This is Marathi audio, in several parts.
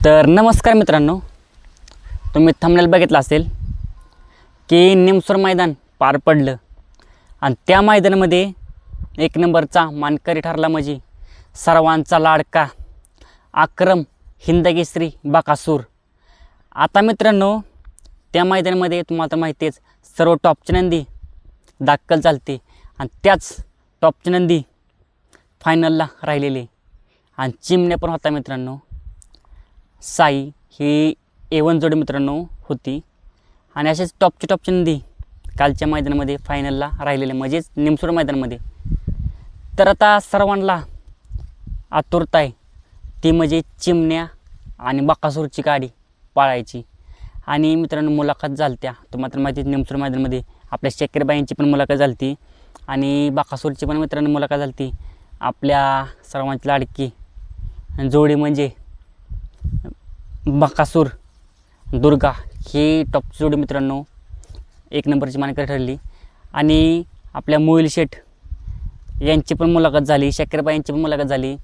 तर नमस्कार मित्रांनो तुम्ही थंबनेल बघितलं असेल की निमसोर मैदान पार पडलं. आणि त्या मैदानामध्ये एक नंबरचा मानकरी ठरला म्हणजे सर्वांचा लाडका आक्रम हिंदकेसरी बाकासूर. आता मित्रांनो त्या मैदानामध्ये तुम्हाला तर माहिती आहेच सर्व टॉपची नंदी दाखल चालते आणि त्याच टॉपची नंदी फायनलला राहिलेली. आणि चिमण्या पण होता मित्रांनो साई ही ए वन जोडी मित्रांनो होती. आणि असेच टॉपची टॉपची नंदी कालच्या मैदानामध्ये फायनलला राहिलेले म्हणजेच निमसोड मैदानामध्ये. तर आता सर्वांना आतुरता आहे. ती म्हणजे चिमण्या आणि बकासूरची गाडी पाळायची. आणि मित्रांनो मुलाखत झालत्या. तुम्हाला तर माहिती निमसोड मैदानामध्ये आपल्या शेखरबाईंची पण मुलाखत झालती. आणि बाकासूरची पण मित्रांनो मुलाखत झालती. आपल्या सर्वांची लाडकी जोडी म्हणजे बकासूर दुर्गा ही टॉपची जोडी मित्रांनो एक नंबरची मानकरी ठरली. आणि आपल्या मोहिल शेठ यांची पण मुलाखत झाली शाकिरबा यांची पण मुलाखत झाली.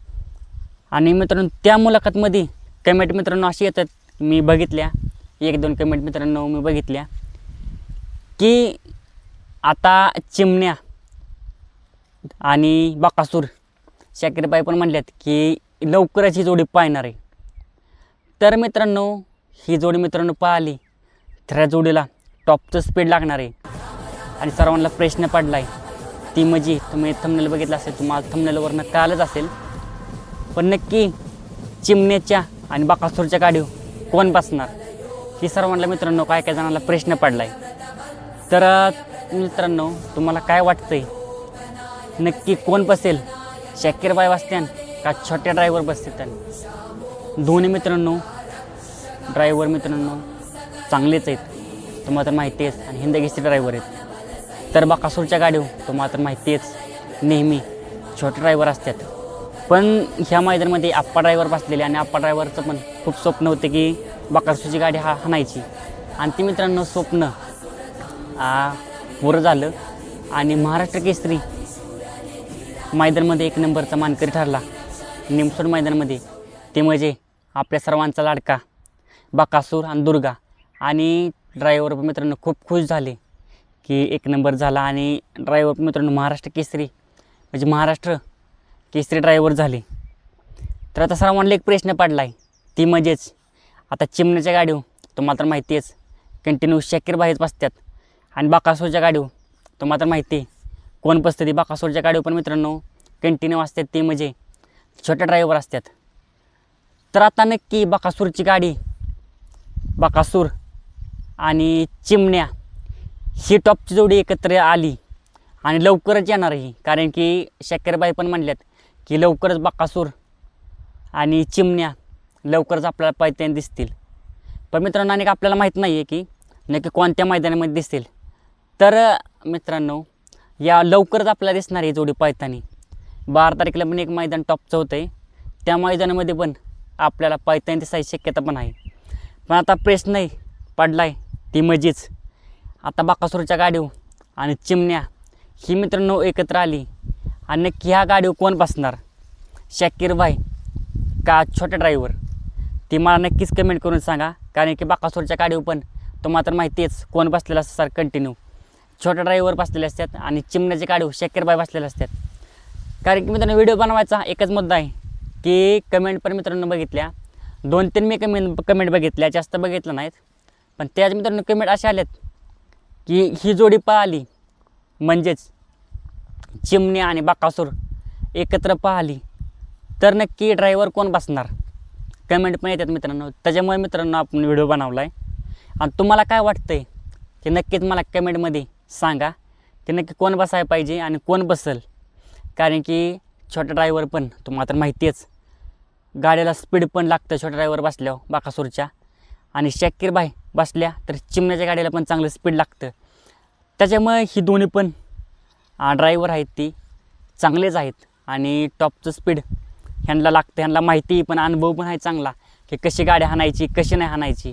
आणि मित्रांनो त्या मुलाखतमध्ये कमेंट मित्रांनो अशी येतात मी बघितल्या. एक दोन कमेंट मित्रांनो मी बघितल्या. की आता चिमण्या आणि बकासूर शाकिरबाई पण म्हणल्यात की लवकरच ही जोडी पाहणार आहे. तर मित्रांनो ही जोडी मित्रांनो पाहिली. तर या जोडीला टॉपचं स्पीड लागणार आहे. आणि सर्वांना प्रश्न पडला आहे ती म्हणजे तुम्ही थमनेल बघितलं असेल तुम्हाला थमनेलवरनं कळालंच असेल. पण नक्की चिमण्याच्या आणि बाकासूरच्या गाडीव कोण बसणार? ही सर्वांना मित्रांनो काय काय जणांना प्रश्न पडला आहे तर मित्रांनो तुम्हाला काय वाटतंय? नक्की कोण बसेल? शाकीरबाई बसत्यान का छोट्या ड्रायव्हर बसतील दोन्ही मित्रांनो ड्रायव्हर मित्रांनो चांगलेच आहेत. तुम्हाला तर माहिती आहेच आणि हिंदगीचे ड्रायव्हर आहेत. तर बाकासूरच्या गाडीवर तुम्हाला तर माहिती आहेच. नेहमी छोटे ड्रायव्हर असतात. पण ह्या मैदानामध्ये आप्पा ड्रायव्हर बसलेले आणि आप्पा ड्रायव्हरचं पण खूप स्वप्न होते की बाकासूरची गाडी हा हाणायची. आणि ती मित्रांनो स्वप्न पुरं झालं आणि महाराष्ट्र केसरी मैदानमध्ये एक नंबरचा मानकरी ठरला. निमसोड मैदानामध्ये. ते म्हणजे आपल्या सर्वांचा लाडका बकासूर आणि दुर्गा. आणि ड्रायव्हर मित्रांनो खूप खुश झाले की एक नंबर झाला आणि ड्रायव्हर मित्रांनो महाराष्ट्र केसरी म्हणजे महाराष्ट्र केसरी ड्रायव्हर झाले. तर आता सर्वांना एक प्रश्न पडला आहे ती म्हणजेच आता चिमण्याच्या गाडीव तुम्हाला तर माहिती आहेच कंटिन्यू शाकीर बाहेर बसतात आणि बाकासूरच्या गाडीव तुम्हाला तर माहिती आहे कोण बसतं ती बाकासूरच्या गाडीवर पण मित्रांनो कंटिन्यू असतात ते म्हणजे छोट्या ड्रायव्हर असतात. तर आता नक्की बकासूरची गाडी बकासूर आणि चिमण्या ही टॉपची जोडी एकत्र आली आणि लवकरच येणार ही. कारण की शक्करबाई पण म्हणल्यात की लवकरच बकासूर आणि चिमण्या लवकरच आपल्याला पायत्याने दिसतील. पण मित्रांनो आणि आपल्याला माहीत नाही आहे की नक्की कोणत्या मैदानामध्ये दिसतील. तर मित्रांनो या लवकरच आपल्याला दिसणार आहे जोडी पायतानी. बारा तारखेला पण एक मैदान टॉपचं होतं आहे त्या मैदानामध्ये पण आपल्याला पायतानी दिसायची शक्यता पण आहे. पण आता प्रश्न नाही पडला आहे ती मजीच. आता बाकासूरच्या गाडीवर आणि चिमण्या ही मित्रांनो एकत्र आली. आणि नक्की ह्या गाडीवर कोण बसणार? शाकीरबाई का छोटा ड्रायव्हर ती मला नक्कीच कमेंट करून सांगा. कारण की बाकासूरच्या गाडीवर पण तो मात्र माहिती आहेच कोण बसलेलं असतं सर कंटिन्यू छोटा ड्रायव्हर बसलेले असतात आणि चिमण्याचे गाडीवर शाकीरबाई बसलेले असतात. कारण की मित्रांनो व्हिडिओ बनवायचा एकच मुद्दा आहे. की कमेंट पण मित्रांनो बघितल्या. दोन तीन मी कमेंट कमेंट बघितल्या. जास्त बघितलं नाहीत. पण त्याच मित्रांनो कमेंट अशा आल्यात की ही जोडी पाहिली म्हणजेच चिमण्या आणि बाकासूर एकत्र पाहिली. तर नक्की ड्रायव्हर कोण बसणार? कमेंट पण येतात मित्रांनो. त्याच्यामुळे मित्रांनो आपण व्हिडिओ बनवला आहे आणि तुम्हाला काय वाटतं आहे की नक्कीच मला कमेंटमध्ये सांगा. की नक्की कोण बसायला पाहिजे आणि कोण बसल? कारण की छोटा ड्रायव्हर पण तुम्हाला तर माहिती आहेच गाड्याला स्पीड पण लागतं छोट्या ड्रायव्हर बसल्यावर बाकासूरच्या. आणि शाकीर बाय बसल्या तर चिमण्याच्या गाडीला पण चांगलं स्पीड लागतं. त्याच्यामुळे ही दोन्ही पण ड्रायव्हर आहेत ती चांगलेच आहेत. आणि टॉपचं स्पीड ह्यांना लागतं ह्यांना माहिती पण अनुभव पण आहे चांगला की कशी गाडी हाणायची कशी नाही हाणायची.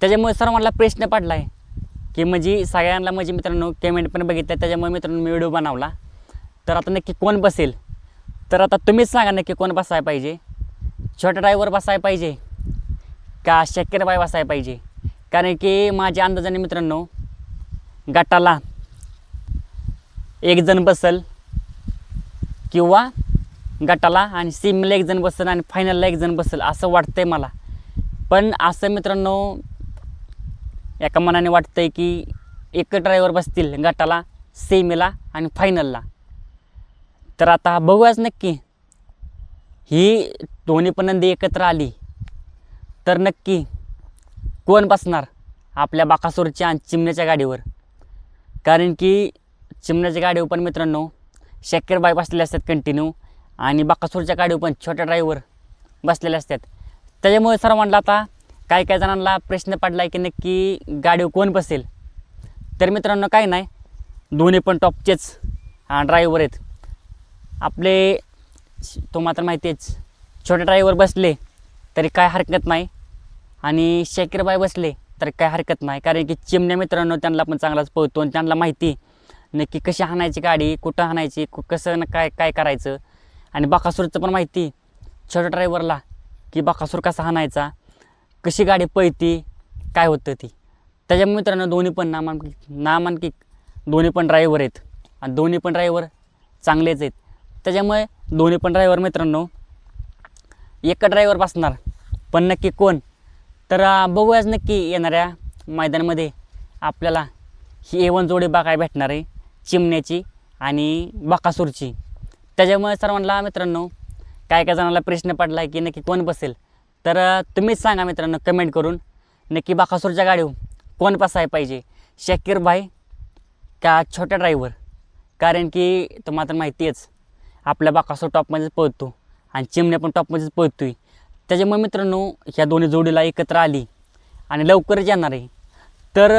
त्याच्यामुळे सर्वांना प्रश्न पडला आहे की म्हणजे सगळ्यांना म्हणजे मित्रांनो कमेंट पण बघितलं त्याच्यामुळे मित्रांनो मी व्हिडिओ बनवला. तर आता नक्की कोण बसेल? तर आता तुम्हीच सांगा नक्की कोण बसायला पाहिजे? छोटा ड्रायव्हर बसायला पाहिजे. का शक्यरबाई बसायला पाहिजे. कारण की माझ्या अंदाजाने मित्रांनो गटाला एक जण बसल किंवा गटाला आणि सीमला एक जण बसल आणि फायनलला एक जण बसल असं वाटतंय मला. पण असं मित्रांनो एका मनाने वाटतंय की एक ड्रायव्हर बसतील गटाला सेमीला आणि फायनलला तर आता बघूयाच नक्की. ही दोन्ही पण नंदी एकत्र आली. तर नक्की कोण बसणार आपल्या बाकासूरच्या आणि चिमण्याच्या गाडीवर? कारण की चिमण्याच्या गाडीवर पण मित्रांनो शक्करबाई बसलेले असतात कंटिन्यू आणि बाकासूरच्या गाडीवर पण छोट्या ड्रायव्हर बसलेले असतात. त्याच्यामुळे सर्वांना आता काही काही जणांना प्रश्न पडला आहे की नक्की गाडीवर कोण बसेल? तर मित्रांनो काही नाही. दोन्ही पण टॉपचेच ड्रायव्हर आहेत. आपले तो मात्र माहिती आहेच छोटे ड्रायव्हर बसले तरी काय हरकत नाही. आणि शेकीरबाई बसले तर काय हरकत नाही. कारण की चिमण्या मित्रांनो त्यांना पण चांगलाच पळतो आणि त्यांना माहिती नक्की कशी हाणायची गाडी कुठं हाणायची कु कसं काय काय करायचं. आणि बाकासूरचं पण माहिती छोट्या ड्रायव्हरला की बाकासूर कसा हाणायचा कशी गाडी पळती काय होतं ती. त्याच्यामुळे मित्रांनो दोन्ही पण नामांकित नामांकित दोन्ही पण ड्रायव्हर आहेत. आणि दोन्ही पण ड्रायव्हर चांगलेच आहेत. त्याच्यामुळे दोन्ही पण ड्रायव्हर मित्रांनो. एक ड्रायव्हर बसणार पण नक्की कोण? तर बघूयाच नक्की येणाऱ्या मैदानामध्ये आपल्याला ही ए वन जोडी बघायला भेटणार आहे चिमण्याची आणि बकासूरची. त्याच्यामुळे सर्वांना मित्रांनो काय काय जणांना प्रश्न पडला आहे की नक्की कोण बसेल? तर तुम्हीच सांगा मित्रांनो कमेंट करून. नक्की बकासूरच्या गाडीवर कोण बसायला पाहिजे? शाकीर भाई का छोटा ड्रायव्हर कारण की तुम्हाला तर माहिती आहेच आपल्या बाकासो टॉपमध्येच पळतो. आणि चिमण्या पण टॉपमध्येच पळतो आहे त्याच्यामुळे मित्रांनो ह्या दोन्ही जोडीला एकत्र आली आणि लवकरच येणार आहे. तर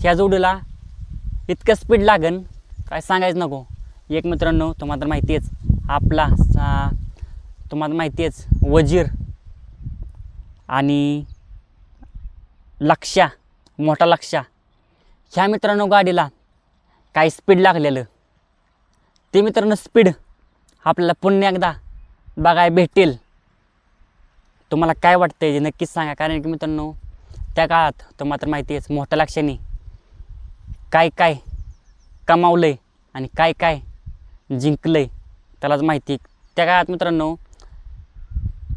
ह्या जोडीला इतकं स्पीड लागन काय सांगायचं नको. एक मित्रांनो तुम्हाला तर माहिती आहेच आपला सा- तुम्हाला माहिती आहेच वजीर आणि लक्षा मोठा लक्षा ह्या मित्रांनो गाडीला काय स्पीड लागलेलं. ते मित्रांनो स्पीड आपल्याला पुन्हा एकदा बघायला भेटेल तुम्हाला काय वाटतं जे नक्कीच सांगा. कारण की मित्रांनो त्या काळात तुम्हाला तर माहिती आहेच मोठ्या लक्षाने काय काय कमावलं आहे आणि काय काय जिंकलं आहे त्यालाच माहिती त्या काळात मित्रांनो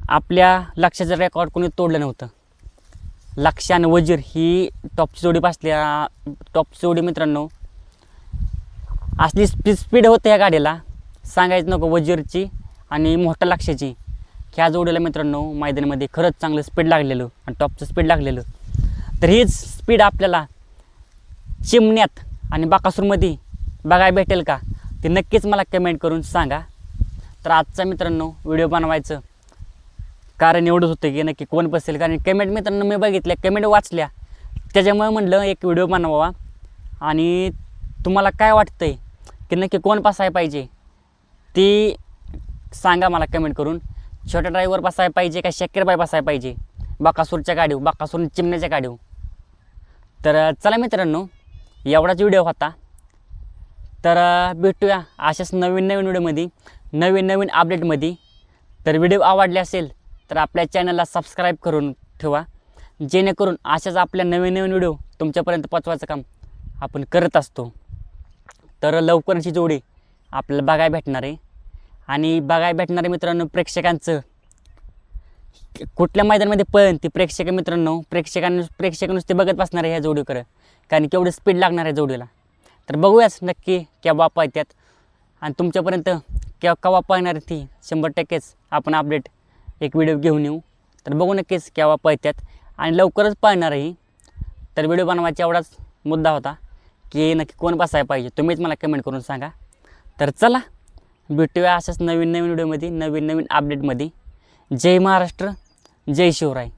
आपल्या लक्षाचं रेकॉर्ड कोणी तोडलं नव्हतं. लक्ष आणि वजीर ही टॉपची जोडी बसल्या टॉपची जोडी मित्रांनो असली स्पीड स्पीड होते या गाडीला. सांगायचं नको वजीरची आणि मोठ्या लक्षाची. ह्या जोडीला मित्रांनो मैदानामध्ये खरंच चांगलं स्पीड लागलेलं आणि टॉपचं स्पीड लागलेलं. तर हीच स्पीड आपल्याला चिमण्यात आणि बाकासूरमध्ये बघायला भेटेल का? ते नक्कीच मला कमेंट करून सांगा. तर आजचा मित्रांनो व्हिडिओ बनवायचं कारण एवढंच होतं की नक्की कोण बसेल? कारण कमेंट मित्रांनो मी बघितल्या कमेंट वाचल्या. त्याच्यामुळे म्हटलं एक व्हिडिओ बनवावा. आणि तुम्हाला काय वाटतं आहे की नक्की कोण बसायला पाहिजे? ती सांगा मला कमेंट करून. छोट्या ड्रायव्हर बसायला पाहिजे का शक्करबाई बसायला पाहिजे? बाकासूरच्या गाडीव बाकासूर चिमण्याच्या गाडीव तर चला मित्रांनो एवढाच व्हिडिओ होता. तर भेटूया अशाच नवीन नवीन व्हिडिओमध्ये नवीन नवीन अपडेटमध्ये तर व्हिडिओ आवडले असेल तर आपल्या चॅनलला सबस्क्राईब करून ठेवा. जेणेकरून अशाच आपल्या नवीन नवीन व्हिडिओ तुमच्यापर्यंत पोचवायचं काम आपण करत असतो. तर लवकरची जोडी आपल्याला बघायला भेटणार आहे. आणि बघाय भेटणारे मित्रांनो प्रेक्षकांचं. कुठल्या मैदानामध्ये पण ती प्रेक्षक मित्रांनो? प्रेक्षकांनी प्रेक्षक नुसते बघत बसणार आहे ह्या जोडीकडं. कारण केवढी स्पीड लागणार आहे जोडीला. तर बघूयाच नक्की केव्हा पळतात आणि तुमच्यापर्यंत केव्हा केव्हा पाहणार आहे ती? शंभर टक्केच आपण अपडेट एक व्हिडिओ घेऊन येऊ. तर बघू नक्कीच केव्हा पळतात आणि लवकरच पाहणारही आहे तर व्हिडिओ बनवायचा एवढाच मुद्दा होता की नक्की कोण बसायला पाहिजे तुम्हीच मला कमेंट करून सांगा. तर चला भेटूया अशाच नवीन नवीन व्हिडिओमध्ये नवीन नवीन अपडेटमध्ये जय महाराष्ट्र जय शिवराय.